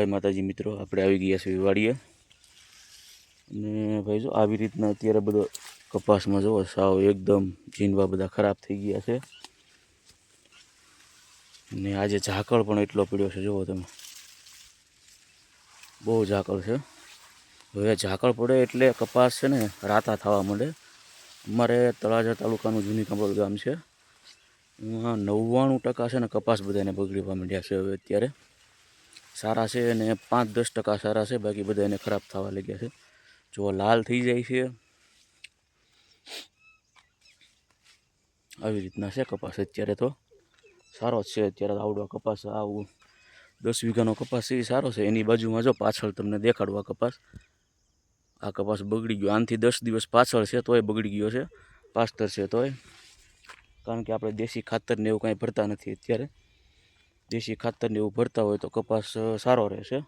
જય માતાજી મિત્રો, આપણે આવી ગયા છીએ વાડીએ અને ભાઈ જો આવી રીતના અત્યારે બધો કપાસમાં જુઓ, સાવ એકદમ જીનવા બધા ખરાબ થઈ ગયા છે. ને આજે ઝાકળ પણ એટલો પડ્યો છે, જુઓ તમે. બહુ ઝાકળ છે. હવે ઝાકળ પડે એટલે કપાસ છે ને રાતા થવા માંડે. અમારે તળાજા તાલુકાનું જૂની કંબોલ ગામ છે. એમાં નવ્વાણું ટકા છે ને કપાસ બધાને બગડવા માંડ્યા છે હવે અત્યારે. સારા છે અને પાંચ દસ ટકા સારા છે, બાકી બધા એને ખરાબ થવા લાગ્યા છે. જો લાલ થઈ જાય છે. આવી રીતના છે કપાસ અત્યારે તો. સારો જ છે અત્યારે આવડવા આવડો કપાસ, આવું દસ વીઘાનો કપાસ એ સારો છે. એની બાજુમાં જો પાછળ તમને દેખાડવા કપાસ. આ કપાસ બગડી ગયો. આનથી દસ દિવસ પાછળ છે, તોય બગડી ગયો છે. પાસ્તર છે તોય. કારણ કે આપણે દેશી ખાતર ને એવું કાંઈ ભરતા નથી અત્યારે. દેશી ખાતરને એવું ભરતા હોય તો કપાસ સારો રહેશે.